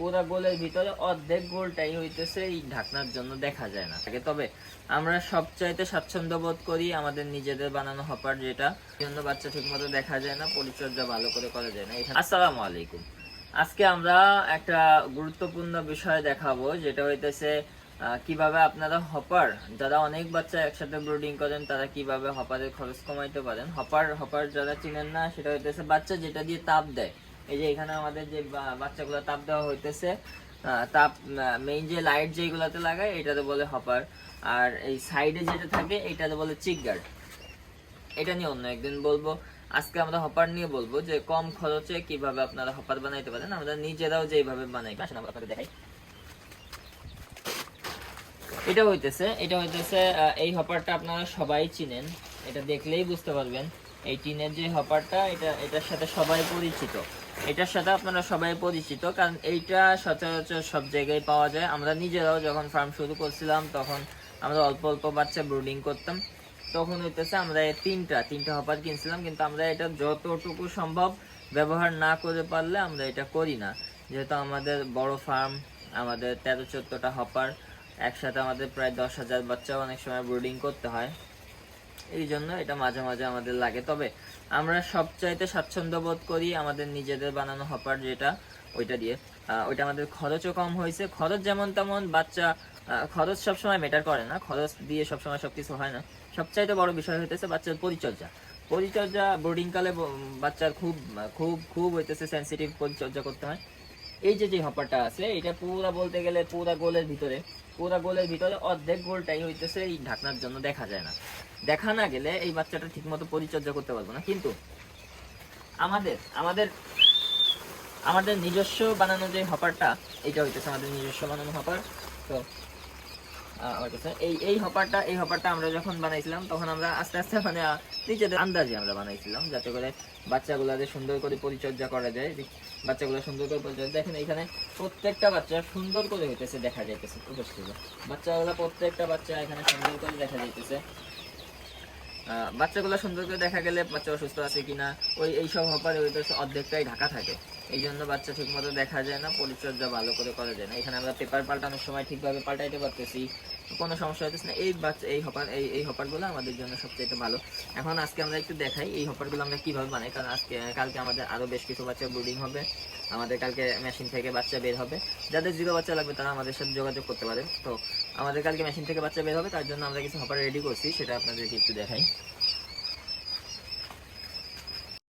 পুরা গোলের ভিতরে অর্ধেক গোলটাই হইতেছে এই ঢাকনার জন্য দেখা যায় না আগে তবে আমরা সবচাইতে স্বাচ্ছন্দ্য বোধ করি আমাদের নিজেদের বানানো হপার যেটা জন্য বাচ্চা ঠিক মতো দেখা যায় না, পরিচর্যা ভালো করে করা যায় না। আসসালামু আলাইকুম। আজকে আমরা একটা গুরুত্বপূর্ণ বিষয় দেখাবো, যেটা হইতেছে কীভাবে আপনারা হপার, যারা অনেক বাচ্চা একসাথে ব্রুডিং করেন, তারা কীভাবে হপারের খরচ কমাইতে পারেন। হপার হপার যারা চিনেন না, সেটা হইতেছে বাচ্চা যেটা দিয়ে তাপ দেয়। এই যে এখানে আমাদের যে বাচ্চাগুলো তাপ দেওয়া হইতেছে তাপ মেইন যে লাইট যেগুলাতে লাগায়, এটাতে বলে হপার আর এই সাইডে যেটা থাকে, এটাতে বলে চিক গার্ড এটা নিয়ে অন্য একদিন বলব। আজকে আমরা হপার নিয়ে বলব যে কম খরচে কীভাবে আপনারা হপার বানাইতে পারেন। আমরা নিজেরাও যেভাবে বানাই, আসেন আমরা আপনাদের দেখাই। এটা হইতেছে এটা হইতেছে এই হপারটা আপনারা সবাই চিনেন। এটা দেখলেই বুঝতে পারবেন। এই টিনের যে হপারটা এটা, এটার সাথে সবাই পরিচিত। এটার সাথে আপনারা সবাই পরিচিত, কারণ এইটা সচরাচর সব জায়গায় পাওয়া যায়। আমরা নিজেরাও যখন ফার্ম শুরু করছিলাম, তখন আমরা অল্প অল্প বাচ্চা ব্রুডিং করতাম। তখন হইতেছে আমরা এই তিনটা তিনটা হপার কিনছিলাম, কিন্তু আমরা এটা যতটুকু সম্ভব ব্যবহার না করে পারলে আমরা এটা করি না। যেহেতু আমাদের বড় ফার্ম আমাদের তেরো, চোদ্দটা হপার একসাথে আমাদের প্রায় দশ হাজার বাচ্চা অনেক সময় ব্রুডিং করতে হয়। এই জন্য এটা মাঝে মাঝে আমাদের লাগে। তবে আমরা সবচাইতে স্বাচ্ছন্দ্য বোধ করি আমাদের নিজেদের বানানো হপার যেটা, ওইটা দিয়ে। ওইটা আমাদের খরচও কম হয়েছে। খরচ যেমন তেমন, বাচ্চা খরচ সবসময় মেটার করে না। খরচ দিয়ে সবসময় সবকিছু হয় না। সবচাইতে বড় বিষয় হইতেছে বাচ্চার পরিচর্যা। পরিচর্যা বোর্ডিং কালে বাচ্চার খুব খুব খুব হইতেছে সেন্সিটিভ পরিচর্যা করতে হয়। এই যে যে হপারটা আছে, এটা পুরা বলতে গেলে পুরা গোলের ভিতরে, পুরা গোলের ভিতরে অর্ধেক গোলটাই হইতেছে এই ঢাকনার জন্য দেখা যায় না। দেখা না গেলে এই বাচ্চাটা ঠিকমতো পরিচর্যা করতে পারব না। কিন্তু আমাদের আমাদের আমাদের নিজস্ব বানানো যে হপারটা, এটা হইতেছে আমাদের নিজস্ব বানানো হপার। তো এই এই হপারটা এই হপারটা আমরা যখন বানাইছিলাম, তখন আমরা আস্তে আস্তে মানে নিজেদের আন্দাজে আমরা বানাইছিলাম, যাতে করে বাচ্চাগুলাদের সুন্দর করে পরিচর্যা করা যায়। বাচ্চাগুলো সুন্দর করে পরিচর্যা দেখেন এখানে প্রত্যেকটা বাচ্চা সুন্দর করে হইতেছে, দেখা যাইতেছে, উপস্থিত। বাচ্চাগুলো প্রত্যেকটা বাচ্চা এখানে সুন্দর করে দেখা যাইতেছে। বাচ্চাগুলো সুন্দর করে দেখা গেলে বাচ্চা অসুস্থ আছে কিনা, ওই এইসব হপারে তো অর্ধেকটাই ঢাকা থাকে। এই জন্য বাচ্চা ঠিক মতো দেখা যায় না, পরিচর্যা ভালো করে করা যায় না। এখানে আমরা পেপার পাল্টানোর সময় ঠিকভাবে পাল্টাইতে পারতেছি। কোনো সমস্যা হইতেছে না। এই বাচ্চা এই হপার এই এই হপারগুলো আমাদের জন্য সবচেয়ে ভালো। এখন আজকে আমরা একটু দেখাই এই হপারগুলো আমরা কীভাবে বানাই, কারণ আজকে, কালকে আমাদের আরও বেশ কিছু বাচ্চা ব্রুডিং হবে। আমাদের কালকে মেশিন থেকে বাচ্চা বের হবে। যাদের জিরো বাচ্চা লাগবে তারা আমাদের সাথে যোগাযোগ করতে পারে তো আমাদের কালকে মেশিন থেকে বাচ্চা বের হবে, তার জন্য আমরা কিছু হপার রেডি করছি, সেটা আপনাদেরকে একটু দেখাই।